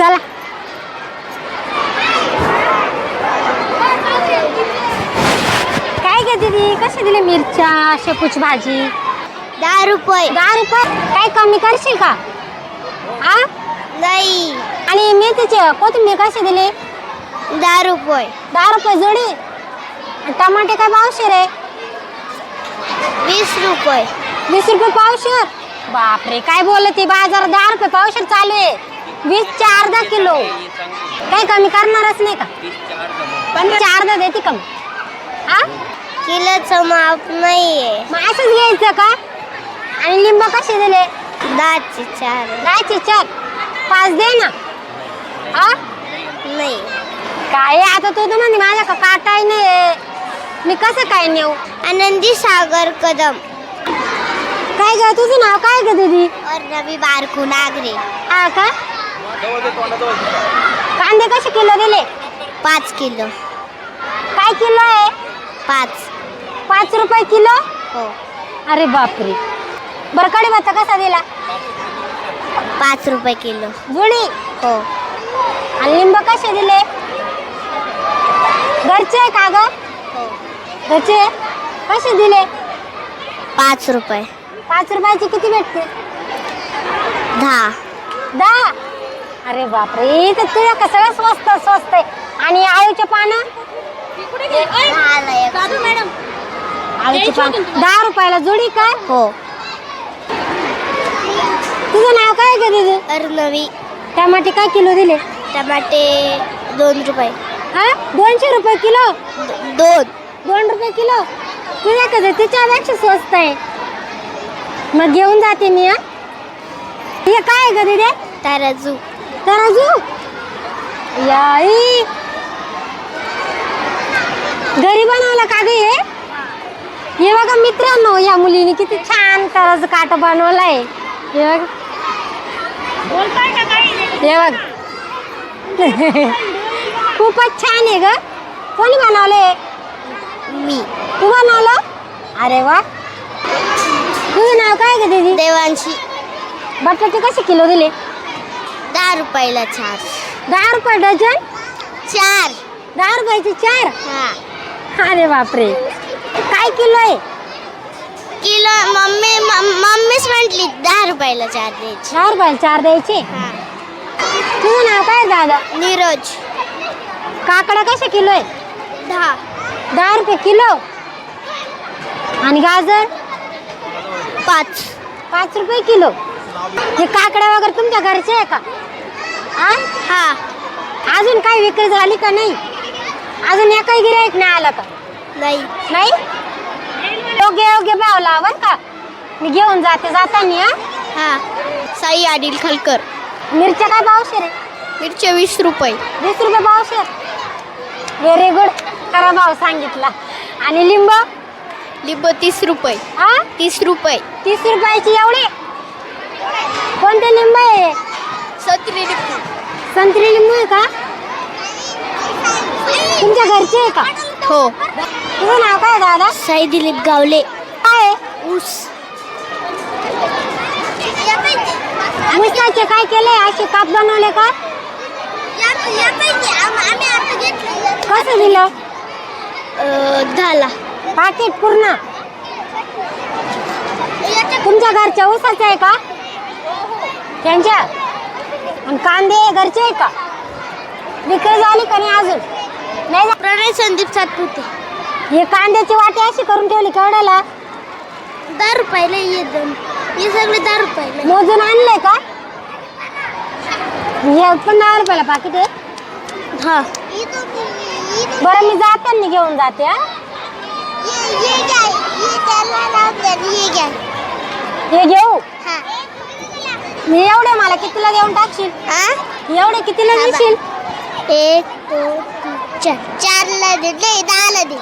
चला. काय घेते ती कशी दिली मिरच्या शेपूची भाजी? दहा रुपये. दहा रुपये? काय कमी करशील का? आ? नाही. आणि मेथीचे कोथिंबीर कशी दिली? दहा रुपये. दहा रुपये जोडी? आणि टमाटे काय पावशेर आहे? वीस रुपये. वीस रुपये पावशेर? बापरे काय बोलत बाजार दहा रुपये पावशेर चालू आहे. वीसचे अर्धा किलो. काही कमी करणारच नाही का? पण अर्धा देते कमी. हा? किलोचं माप नाहीये. मग असंच घ्यायचं का? आणि लिंब कसे दिले? दहाचे चार. गायचे चार. पाच दे ना. हा? नाही. काय आता तू तर म्हणते माझ्या का काटाय नाही मी कसं काय नेऊ? आनंदी सागर कदम. काय ग तुझं नाव काय ग दीदी? और नवी बारकू नागरे हा का? कांदे कसे किलो दिले? पाच किलो. काय किलो आहे? पाच. पाच रुपये किलो? हो. अरे बापरे. बरं कडीपत्ता कसा दिला? पाच रुपये किलो. जुडी हो. आणि लिंब कसे दिले? घरचे आहे का ग? हो. घरचे? कसे दिले? पाच रुपये. पाच रुपयाचे किती भेटते दहा. अरे बापरे तर तुझ्या का सगळं स्वस्त स्वस्त आहे? आणि आळूचे पानं. आळूचे पान. दहा रुपयाला जुडी काय हो. तुझं नाव काय ग दीदी? अर्नवी टमाटे काय किलो दिले? टमाटे दोन रुपये. हा? दोनशे रुपये किलो? द- दोन. दोन रुपये किलो? तुझ्या कसं तिच्यापेक्षा स्वस्त आहे. मग घेऊन जाते मी हा? हे काय आहे ग दीदी? तराजू. तराजू याई. घरी बनवलं का ग हे? हे बघा मित्रांनो या मुलीने किती छान तराजू काटा बनवलाय. हे बघ. हे बघ. खूपच छान आहे ग. कोणी बनवले मी. तू बनवलं? अरे वा. तुझं नाव काय ग दीदी? देवांशी. बटाटे कसे किलो दिले? दहा रुपयाला चार. दहा रुपये डझन? चार. दहा रुपयाचे चार? हा. अरे बापरे. काय किलो आहे? किलो मम्मी मम- मम्मीच म्हटली दहा रुपयाला चार द्यायची. दहा रुपयाला चार द्यायचे? हा. तुझं नाव काय दादा? नीरज. काकडा कसे किलो आहे? दहा. दहा रुपये किलो? आणि गाजर? पाच. पाच रुपये किलो. हे काकड्या वगैरे तुमच्या घरचे आहे का? आ? हा. अजून काही विक्री झाली का नाही? अजून एकही गिराईक नाही आलं का? नाही. नाही? योग्य योग्य भाव लावल का? मी घेऊन जाते जाताना हा? हा. साई आदिल खलकर. मिरच्या काय पावशेर आहे मिरच्या वीस रुपये. वीस रुपये पावशेर व्हेरी गुड खरा भाव सांगितला. आणि लिंब? लिंब तीस रुपये. हा? तीस रुपये. तीस रुपयाची एवढी? कोणते लिंब आहे? सत्री लिंबू. संत्री लिंबू आहे का? तुमच्या घरचे आहे का? हो. तुझं नाव काय दादा? साई दिलीप गावले. काय? ऊस. मुसळाचे काय केलंय? असे काप बनवले का? कसं दिलं? दहाला पाकिट पूर्ण. तुमच्या घरच्या ऊसाचं आहे का? कांदे घरचे आहे का? विक्री झाली का नाही अजून? नाही झा- प्रणय संदीप सातपुते. हे कांद्याची वाटी अशी करून ठेवली केवढ्याला दहा रुपयाला ये दोन हे सगळे दहा रुपयाला मोजून आणलंय का? हे पण दहा रुपयाला पाकिट आहे? हा. बरं मी जाताना घेऊन जाते हा. हे घेऊ? मी एवढे मला कितीला देऊन टाकशील? एवढे कितीला हा, देशील? एक दोन तीन चार. चारला दे नाही दहाला दे.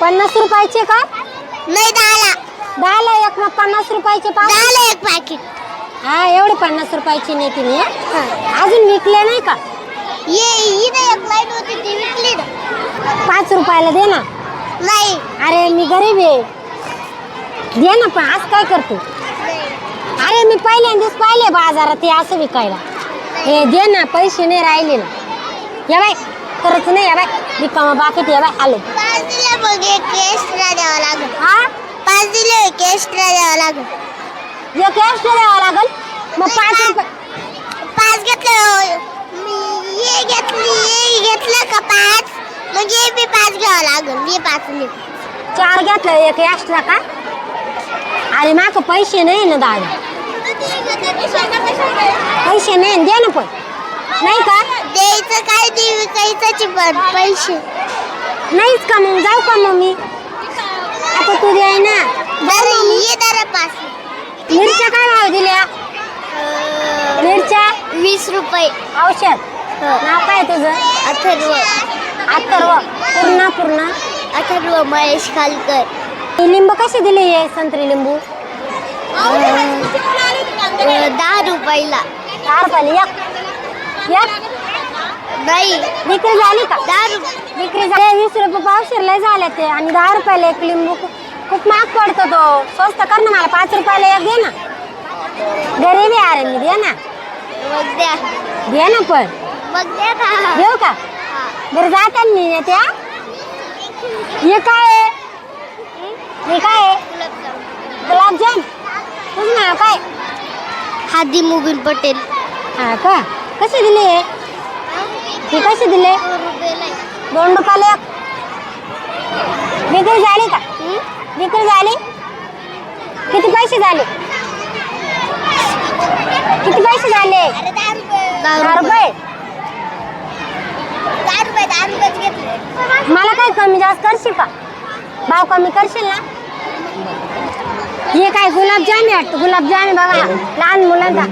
पन्नास रुपयाचे का? नाही दहाला. दहाला एक मग पन्नास रुपयाचे पाव. दहाला एक पाकिट हा एवढे पन्नास रुपयाची नेते मी हं? अजून विकले नाही का? ये नाही एक लाइट होती ती विकली ना. पाच रुपयाला दे ना. नाही. अरे मी गरीब आहे. दे ना पण आज काय करतो? मी पहिल्यांदाच पाहिले बाजारात हे असं विकायला. हे दे ना पैसे नाही राहिले ना. या बाय खरंच नाही या बाय रिकामा बाकीत या बाय आलो. पाच दिले मग एक एक्स्ट्रा द्यावं लागेल. हा पाच दिले एक एक्स्ट्रा द्यावं लागेल. एक एक्स्ट्रा द्यावा लागल? मग पाच रुपये पाच घेतलं मी हे घेतली हे घेतलं का पाच? मग हे बी पाच घ्यावं लागेल हे पाच नाही. चार घेतलं एक एक्स्ट्रा का? अरे माक पैसे नाही ना दादा. पैसे नाही दे ना पण. नाही का? द्यायचं काय ते विकायचं पण पैसे. नाहीच का मग? जाऊ का मग मी? आता तू दे ना. बरं ये दरा मिरच्या काय भाव दिल्या? मिरच्या? वीस रुपये. औषध? नाव काय तुझं? अथर्व. अथर्व. पूर्ण पूर्ण. अथर्व महेश खालकर. हे लिंबू कसे दिले हे संत्री लिंबू? दहा रुपयाला. दहा रुपयाला एक. एक? नाही. विक्री झाली का? दहा रुपये विक्री झाली. वीस रुपये पावशेर लय झाले ते आणि दहा रुपयाला एक लिंबू खूप- खूप महाग पडतो तो. स्वस्त कर ना मला पाच रुपयाला एक दे ना. गरीबी आहे मी दे ना. मग द्या. दे ना पण. मग द्या का देऊ का? बरं जातात मी येते हा? हे काय आहे? हे काय आहे? गुलाबजाम? तुझं नाव काय? हादी मुबिन पटेल. हा का? कसे दिले? हे हे कसे दिले? दोन रुपयाला एक विक्री झाली का? विक्री झाली? किती पैसे झाले? किती पैसे झाले? दहा रुपये. मला काय कमी जास्त करशील का? भाव कमी करशील ना? हे काय गुलाबजाम आहे वाटतं? गुलाबजाम बघा. लहान मुलांचा.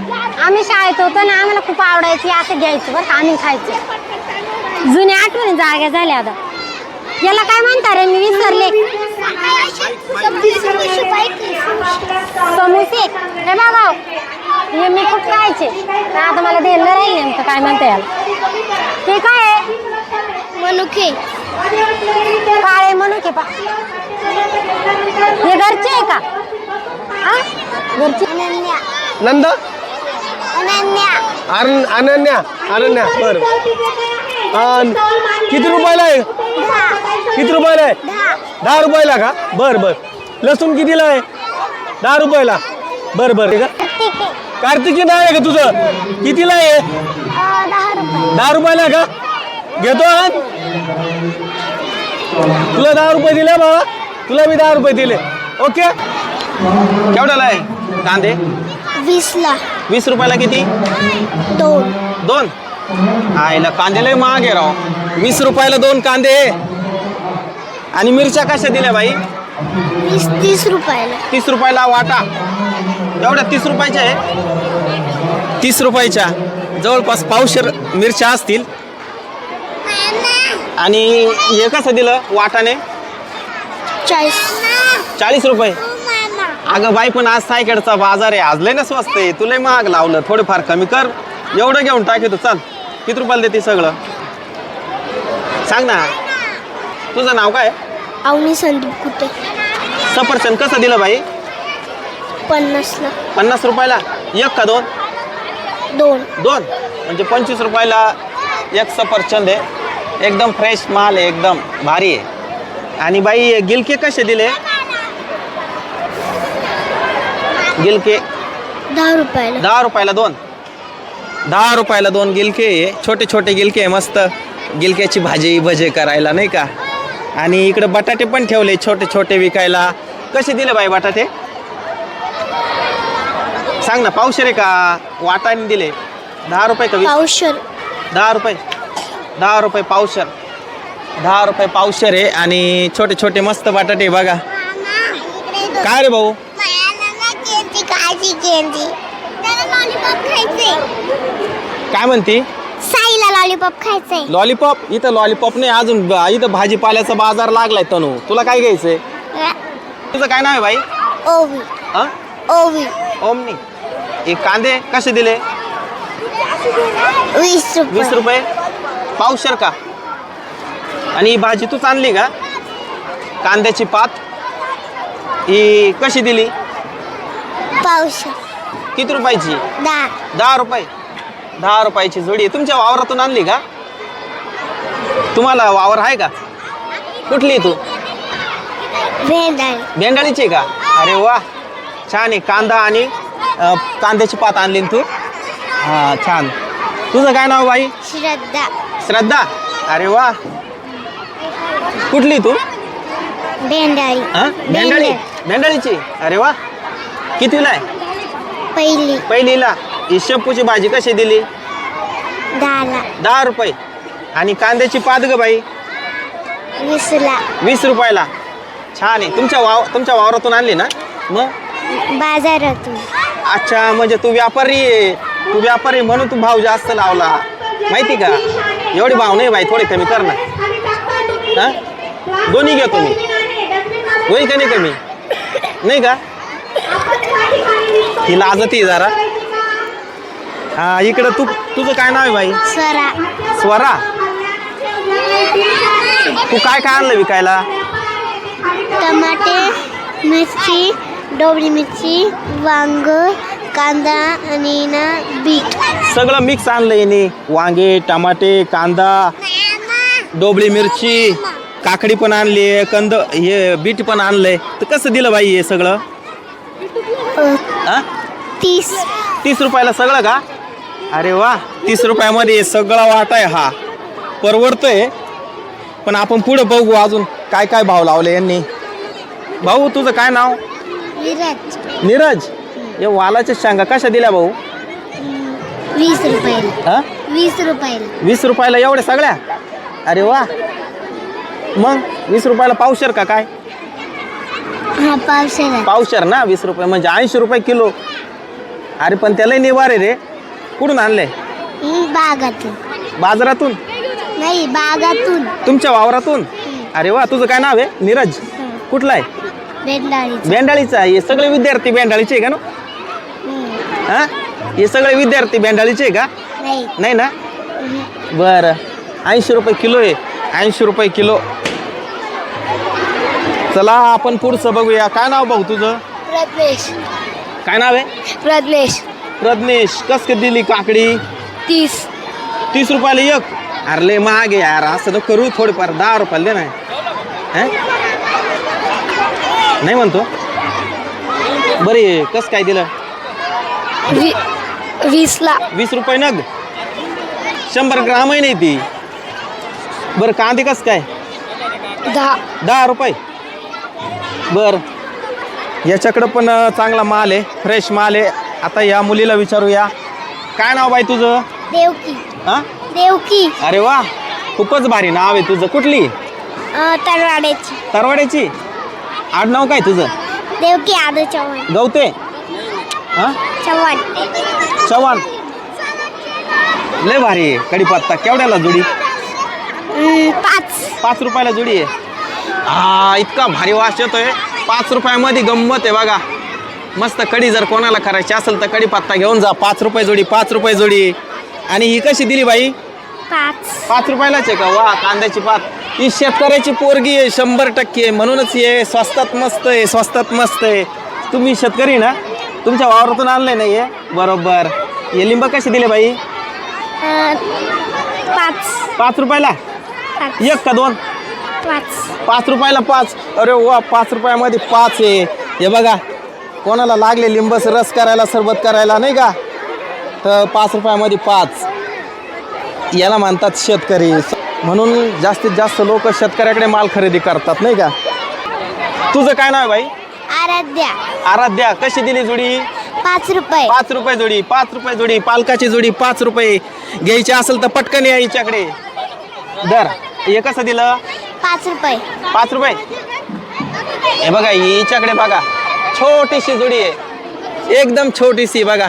आम्ही शाळेत होतो ना आम्हाला खूप आवडायची. असं घ्यायचं बरं का आम्ही खायचं. जुन्या आठवणी जाग्या झाल्या आता. याला काय म्हणता रे? मी विसरले. समोसे. हे बघा हे. मी खूप खायचे. आता मला द्यायला राहील नेमकं काय म्हणता याला. हे काय आहे? मनुखे काळे म्हणू की पा. हे घरचे आहे का? हा घरचे नंद? अनन्या. अन अनन्या अनन्या बर. किती रुपयाला आहे? किती रुपयाला आहे? दहा. रुपयाला का? बर बर. लसूण कितीला आहे? दहा रुपयाला. बर बर. हे का? कार्तिकी. नाव आहे का तुझं? कितीला आहे? दहा रुपये. दहा रुपयाला का? घेतो हा? तुला दहा रुपये दिले बाबा. तुला मी दहा रुपये दिले. ओके? केवढ्याला आहे? कांदे? वीसला. वीस रुपयाला किती? दोन. दोन? आईला कांदे लय महाग आहे राव. वीस रुपयाला दोन कांदे. आणि मिरच्या कशा दिल्या बाई? वीस तीस रुपयाला. तीस रुपयाला वाटा. एवढ्या तीस रुपयाच्या आहे? तीस रुपयाच्या. जवळपास पावशेर मिरच्या असतील. आणि हे कसं दिलं? वाटाने? चाळीस. चाळीस रुपये. अगं बाई पण आज सायकडचा बाजार आहे. आज लय ना स्वस्त आहे तुला महाग लावलं. थोडंफार कमी कर. एवढं घेऊन टाकी तू चल. किती रुपयाला देते सगळं? सांग ना. तुझं नाव काय? अवनी संदीप कुठे सफरचंद कसं दिलं बाई? पन्नासला. पन्नास रुपयाला? एक का दोन? दोन. दोन? म्हणजे पंचवीस रुपयाला एक सफरचंद आहे. एकदम फ्रेश माल आहे. एकदम भारी आहे. आणि बाई गिलके कसे दिले? गिलके दहा रुपयाला. दहा रुपयाला दोन. दहा रुपयाला दोन गिलके आहे. छोटे छोटे गिलके आहे मस्त. गिलक्याची भाजी भजे करायला नाही का? आणि इकडे बटाटे पण ठेवले छोटे छोटे विकायला. कसे दिले बाई बटाटे? सांग ना पावशेर आहे का? वाटाने दिले. दहा रुपये का वीस? पावशर. दहा रुपये. दहा रुपये पावशर. दहा रुपये पावशर आहे आणि छोटे छोटे मस्त बटाटे बघा. काय रे भाऊ? केंद्री त्याला लॉलीपॉप खायचे काय म्हणती? साईला लॉलीपॉप खायचंय. लॉलीपॉप इथं लॉलीपॉप नाही अजून ब- इथं भाजीपाल्याचा बाजार लागलाय तनू. तुला काय घ्यायचंय? तुझं काय नाव आहे बाई? ओवी. हा? ओवी. ओमनी. हे कांदे कसे दिले? वीस वीस रुपये रुपये? पावशर का? आणि ही भाजी तूच आणली का? कांद्याची पात. ही कशी दिली? पावशर. किती रुपयाची? दहा. दहा रुपये. दहा रुपयाची जोडी. तुमच्या वावरातून आणली का? तुम्हाला वावर आहे का? कुठली तू? भेंडाळी. भेंडाळीची का? अरे वा. छान आहे. कांदा आणि अं, कांद्याची पात आणली ना तू? हा छान. तुझं काय नाव बाई? श्रद्धा. श्रद्धा. अरे वा. कुठली तू? भेंडाळी. हा? भेंडाळी. भेंडाळीची. अरे वा. कितीला आहे? पहिली. पहिलीला ही शेपूची भाजी कशी दिली? दहाला. दहा रुपये. आणि कांद्याची पात ग बाई. वीसला. वीस रुपयाला. छान आहे. तुमच्या वाव तुमच्या वावरातून आणली ना? मग? बाजारातून. अच्छा म्हणजे तू व्यापारी आहे. तू व्यापारी आहे म्हणून तू भाव जास्त लावला. माहिती का? एवढी भाव नाही बाई थोडी कमी कर ना. हा? दोन्ही घ्या तुम्ही. होईल का नाही कमी? नाही का? ही लाजती आहे जरा. हा इकडं तू तुझं काय नाव आहे बाई? स्वरा. स्वरा? तू काय काय आणलं विकायला? टमाटे मिरची डोबळी मिरची वांग कांदा आणि ना बीट. सगळं मिक्स आणलं याने वांगे टमाटे कांदा डोबळी मिरची काकडी पण आणली कंद हे बीट पण आणलंय. तर कसं दिलं बाई हे सगळं? हा? तीस. तीस रुपयाला सगळं का? अरे वा तीस रुपयामध्ये सगळा वाट आहे हा. परवडतोय. पण आपण पुढे बघू अजून काय काय भाव लावले यांनी. भाऊ तुझं काय नाव? विराज नीरज? हे वालाच्या शेंगा कशा दिल्या भाऊ? वीस रुपयाला. हा? वीस रुपयाला. वीस रुपयाला एवढ्या सगळ्या? अरे वा. मग वीस रुपयाला पावशर का काय? हा पावशर ना वीस रुपये. म्हणजे ऐंशी रुपये किलो. अरे पण त्याला निवार आहे रे. कुठून आणले? बागातून. बाजारातून? नाही बागातून. तुमच्या वावरातून? अरे वा तुझं काय नाव आहे? नीरज? कुठलं आहे? बेंडाळीचं. आहे. हे सगळे विद्यार्थी बेंडाळीचे आहे का ना? हा? हे सगळे विद्यार्थी बेंडाळीचे आहे का? नाही. नाही ना? बरं. ऐंशी रुपये किलो आहे. ऐंशी रुपये किलो. चला आपण पुढचं बघूया. काय नाव भाऊ तुझं? प्रज्ञेश काय नाव आहे? प्रज्ञेश प्रज्ञेश कस काय दिली काकडी? तीस. तीस रुपयाला एक? अरे लय महाग आहे यार असं तर करू थोडीफार. दहा रुपयाला दे ना हं? नाही म्हणतो. बरे कस काय दिलं? वी वीसला वीस रुपये नग? शंभर ग्रामही नाही ती. बरं कांदे कस काय? दहा. दहा रुपये. बर. याच्याकडं पण चांगला माल आहे फ्रेश माल आहे. आता या मुलीला विचारूया. काय नाव बाई तुझं? देवकी. हां? देवकी. अरे वा खूपच भारी नाव आहे तुझं. कुठली? तरवाड्याची तरवाड्याची आडनाव काय तुझं? देवकी आदू चव्हाण. गवते. हां? चव्हाण. चव्हाण. लय भारी आहे कढीपत्ता केवढ्याला जोडी? पाच. पाच रुपयाला जोडी आहे. हा इतका भारी वास येतोय. पाच रुपयामध्ये गंमत आहे बघा. मस्त कढी जर कोणाला करायची असेल तर कढीपत्ता घेऊन जा. पाच रुपये जोडी पाच रुपये जोडी. आणि ही कशी दिली बाई? पाच. पाच रुपयालाच आहे का? वा कांद्याची पात. ही शेतकऱ्याची पोरगी आहे शंभर टक्के आहे. म्हणूनच हे स्वस्तात मस्त आहे स्वस्तात मस्त आहे. तुम्ही शेतकरी ना? तुमच्या वावरातून आणलंय ना हे? बरोबर. हे लिंब कशी दिले बाई? पाच. पाच रुपयाला? एक का दोन? पाच. रुपयाला पाच. अरे वा पाच रुपयामध्ये पाच आहे. हे बघा कोणाला लागले लिंबस रस करायला सरबत करायला नाही का? तर पाच रुपयामध्ये पाच. याला म्हणतात शेतकरी. म्हणून जास्तीत जास्त लोक शेतकऱ्याकडे माल खरेदी करतात नाही का? तुझं काय नाव आहे बाई? आराध्या. आराध्या कशी दिली जोडी? पाच रुपये. पाच रुपये जोडी पाच रुपये जोडी पालकाची जोडी पाच रुपये. घ्यायची असेल तर पटकन या हिच्याकडे. दर. हे कसं दिलं? पाच रुपये. पाच रुपये? हे बघा हिच्याकडे बघा. छोटीशी जोडी आहे. एकदम छोटीशी बघा.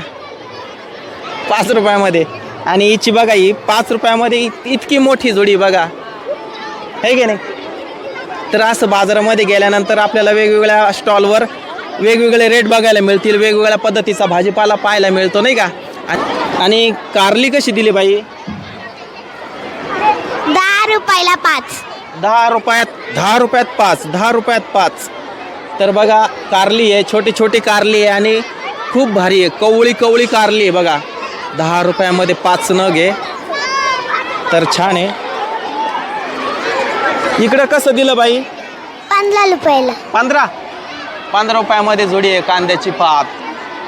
पाच रुपयामध्ये. आणि हिची बघा ही पाच रुपयामध्ये इत- इतकी मोठी जोडी बघा. आहे की नाही? तर असं बाजारामध्ये गेल्यानंतर आपल्याला वेगवेगळ्या स्टॉलवर वेगवेगळे रेट बघायला मिळतील वेगवेगळ्या पद्धतीचा भाजीपाला पाहायला मिळतो नाही का? आणि- आणि कारली कशी दिली बाई? दहा रुपयाला पाच. दहा रुपयात दहा रुपयात पाच दहा रुपयात पाच. तर बघा कारली आहे छोटी छोटी कारली आहे आणि खूप भारी आहे कवळी कवळी कारली आहे बघा. दहा रुपयामध्ये पाच नग आहे. तर छान आहे. इकडं कसं दिलं बाई? पंधरा रुपयाला. पंधरा? पंधरा रुपयामध्ये जोडी आहे कांद्याची पात.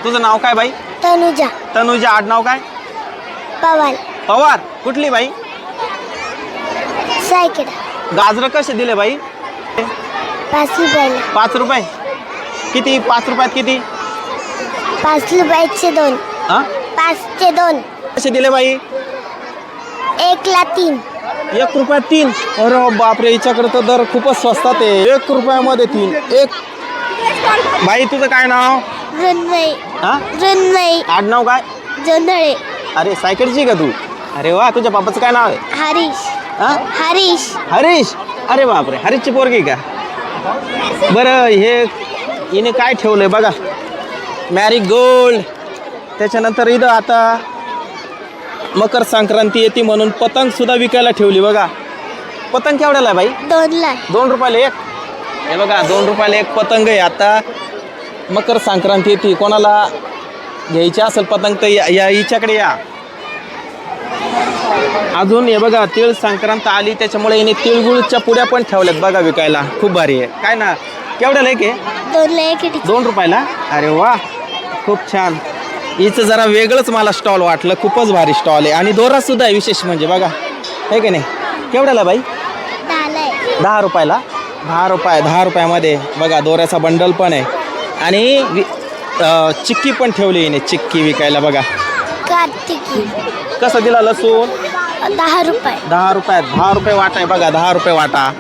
तुझं नाव काय बाई? तनुजा. तनुजा आडनाव काय? पवार. पवार? कुठली बाई? सायकल गाजरं कसे दिले बाई? पाच रुपयाला. पाच रुपये? किती? पाच रुपयात किती? पाच रुपयाचे दोन. हां? पाचचे दोन. कसे दिले बाई? एकला तीन. एक रुपयात तीन. अरे बापरे हिच्याकडे तर दर खूपच स्वस्तात आहे. एक रुपयामध्ये तीन. एक. बाई तुझं काय नाव? रुन्मई हा? रुन्मई आडनाव काय? जोंधळे. अरे सायकलची का तू? अरे वा तुझ्या बापाचं काय नाव आहे? हरीश. हा? हरीश. हरीश? अरे बापरे हरीशची पोरगी का? बरं हे हिने काय ठेवलंय बघा. मॅरी गोल्ड त्याच्यानंतर इथं आता मकर संक्रांती येते म्हणून पतंग सुद्धा विकायला ठेवली बघा. पतंग केवढ्याला आहे बाई? दोनला दोन रुपयाला एक? हे बघा दोन रुपयाला एक पतंग आहे आता. मकर संक्रांती येते. कोणाला घ्यायची असेल पतंग तर या या हिच्याकडे या. अजून हे बघा तिळ संक्रांत आली त्याच्यामुळे हिने तिळगुळच्या पुड्या पण ठेवल्यात बघा विकायला. खूप भारी आहे. काय ना केवढ्याला एक आहे दोनला एक आहे. दोन रुपयाला? अरे वा खूप छान. हिचं जरा वेगळंच मला स्टॉल वाटलं खूपच भारी स्टॉल आहे. आणि दोरा सुद्धा आहे विशेष म्हणजे बघा. आहे की नाही? केवढ्याला बाई. दहा रुपयाला? दहा रुपये दहा रुपयामध्ये. बघा दोऱ्याचा बंडल पण आहे. आणि वि- चिक्की पण ठेवली हिने चिक्की विकायला बघा. कार्तिकी. कसं दिला लसूण? दहा रुपये. दहा रुपयात. दहा रुपये वाटा आहे बघा दहा रुपये वाटा.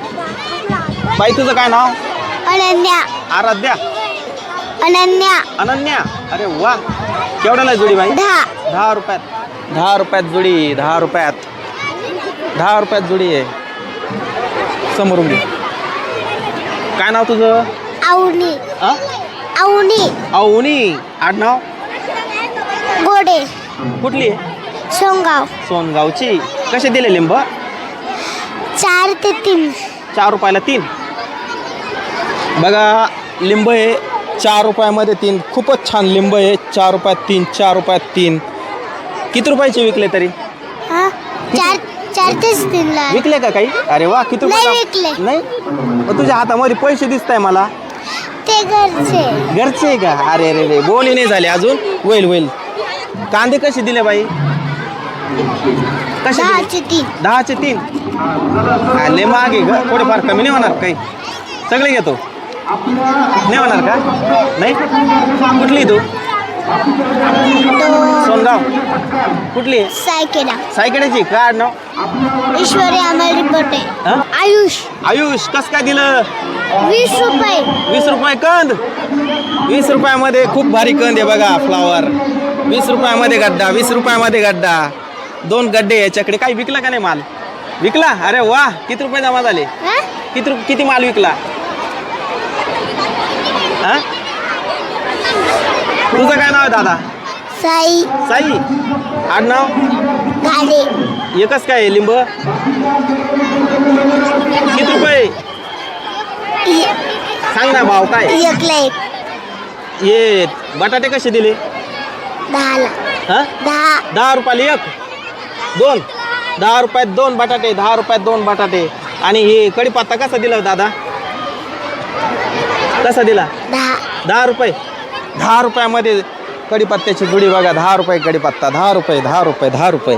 बाई तुझं काय नाव? अनन्या. आराध्या. अनन्या. अनन्या. अरे वा. केवढ्याला जोडी बाई? दहा. दहा रुपयात. दहा रुपयात जोडी दहा रुपयात. दहा रुपयात जोडी आहे. समोरून घे. काय नाव तुझं? आवणी आ? आवणी औनी आडनाव? गोडे. कुठली? सोंगाव सोनगावची. कसे दिले लिंब? चार ते तीन. चार रुपयाला तीन. बघा लिंब आहे चार रुपयामध्ये तीन. खूपच छान लिंब आहे चार रुपयात तीन चार रुपयात तीन. किती रुपयाचे विकले तरी? हा? चार चार तेच तीनला विकले का काही? अरे वा किती नाही रुपये विकले. नाही? मग तुझ्या हातामध्ये पैसे दिसत आहे मला. ते घरचे. घरचे आहे का? अरे अरे रे बोली नाही झाली अजून. होईल होईल. कांदे कसे दिले बाई? दहाचे तीन. दहाचे तीन? आले मागे ग. थोडेफार कमी नाही होणार काही. सगळे घेतो. नाही होणार का? नाही? कुठली तू? सोनगाव. कुठली? सायकेला सायकड्याची का नाव? ईश्वरी अमल रिपोर्टे हा? आयुष. आयुष कस काय दिलं? वीस रुपये. वीस रुपये कंद? वीस रुपयामध्ये खूप भारी कंद आहे बघा फ्लावर वीस रुपयामध्ये गड्डा वीस रुपयामध्ये गड्डा. दोन गड्डे याच्याकडे. काही विकला का नाही माल? विकला? अरे वा किती रुपये जमा झाले? किती किती माल विकला? हा? तुझं काय नाव आहे दादा? साई. साई? आडनाव घाले एकच काय आहे, लिंब? किती रुपये? सांग ना भाव काय? एकला एक. ये बटाटे कसे दिले? दहाला. हा? दहा. दहा रुपयाला एक. दोन. दहा रुपयात दोन बटाटे दहा रुपयात दोन बटाटे. आणि हे कढीपत्ता कसा दिला दादा? कसा दिला? दहा. रुपये. दहा रुपयामध्ये कढीपत्त्याची जुडी बघा. दहा रुपये कढीपत्ता दहा रुपये दहा रुपये दहा रुपये.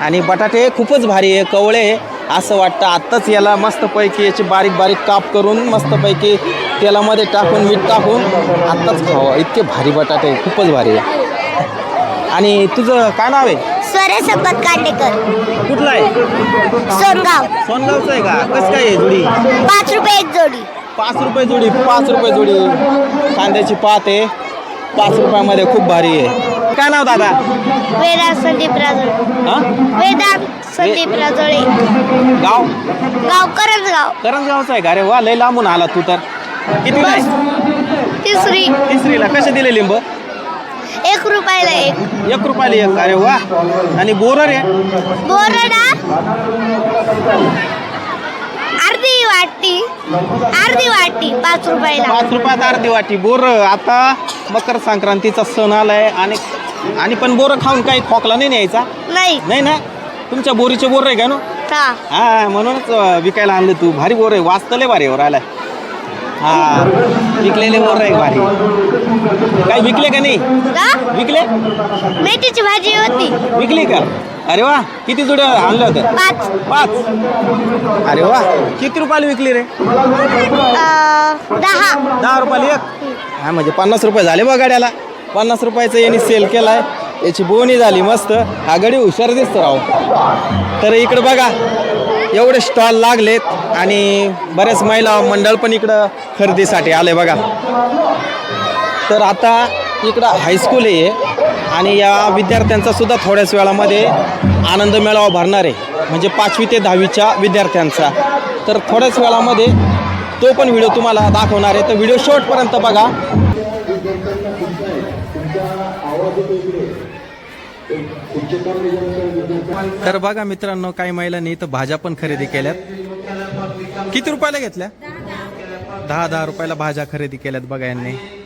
आणि बटाटे खूपच भारी आहे कवळे. असं वाटतं आत्ताच याला मस्तपैकी याची बारीक बारीक काप करून मस्तपैकी तेलामध्ये टाकून मीठ टाकून आत्ताच खावं. इतके भारी बटाटे खूपच भारी आहे. आणि तुझं काय नाव आहे? स्वरा संपत कांडेकर. कुठलं आहे? सोनगाव. सोनगावचं आहे का? कसं काय आहे जुडी? पाच रुपये एक जोडी. पाच रुपये जोडी पाच रुपये जोडी. कांद्याची पात आहे. पाच रुपयामध्ये खूप भारी आहे. काय नाव दादा? वेदांत संदीप राजोळे. हां? वेदांत संदीप राजोळे. गाव? गाव करंजगाव. करंजगावचं आहे का? अरे वा लय लांबून आला तू तर. किती बस. तिसरी. तिसरीला. कसे दिले लिंब? एक रुपयाला एक. एक रुपयाला एक. अरे वा. आणि बोरर आहे बोरडा अर्धी वाटी. अर्धी वाटी पाच रुपयाला. पाच रुपयात अर्धी वाटी. बोर आता मकर संक्रांतीचा सण आलाय आणि आणि पण बोरं खाऊन काही खोकला नाही न्यायचा? नाही. नाही ना? तुमच्या बोरीचे बोर आहे का ना? हा. म्हणूनच अं, विकायला आणलं तू. भारी बोर आहे. वाचतले भारी वर आलाय हा. विकलेले बोर आहे भारी. काय विकले का नाही? विकले? मेथीची भाजी होती. विकली का? अरे वा किती जुड्या आणलं होतं? पाच. पाच. अरे वा किती रुपयाला विकली रे? दहा. दहा रुपयाला एक? हा म्हणजे पन्नास रुपये झाले बा गाड्याला. पन्नास रुपयाचं यांनी सेल केलाय. याची बोनी झाली मस्त. हा गडी हुशार दिसतो राव. तर इकडं बघा एवढे स्टॉल लागलेत आणि बऱ्याच महिला मंडळ पण इकडं खरेदीसाठी आले बघा. तर आता इकडं हायस्कूल आहे आणि या विद्यार्थ्यांचा सुद्धा थोड्याच वेळामध्ये आनंद मेळावा भरणार आहे. म्हणजे पाचवी ते दहावीच्या विद्यार्थ्यांचा. तर थोड्याच वेळामध्ये तो पण व्हिडिओ तुम्हाला दाखवणार आहे. तर व्हिडिओ शेवटपर्यंत बघा. तर बघा मित्रांनो काही महिलांनी इथं भाज्या पण खरेदी केल्यात. किती रुपयाला घेतल्या? दहा दहा. रुपयाला भाज्या खरेदी केल्यात बघा यांनी.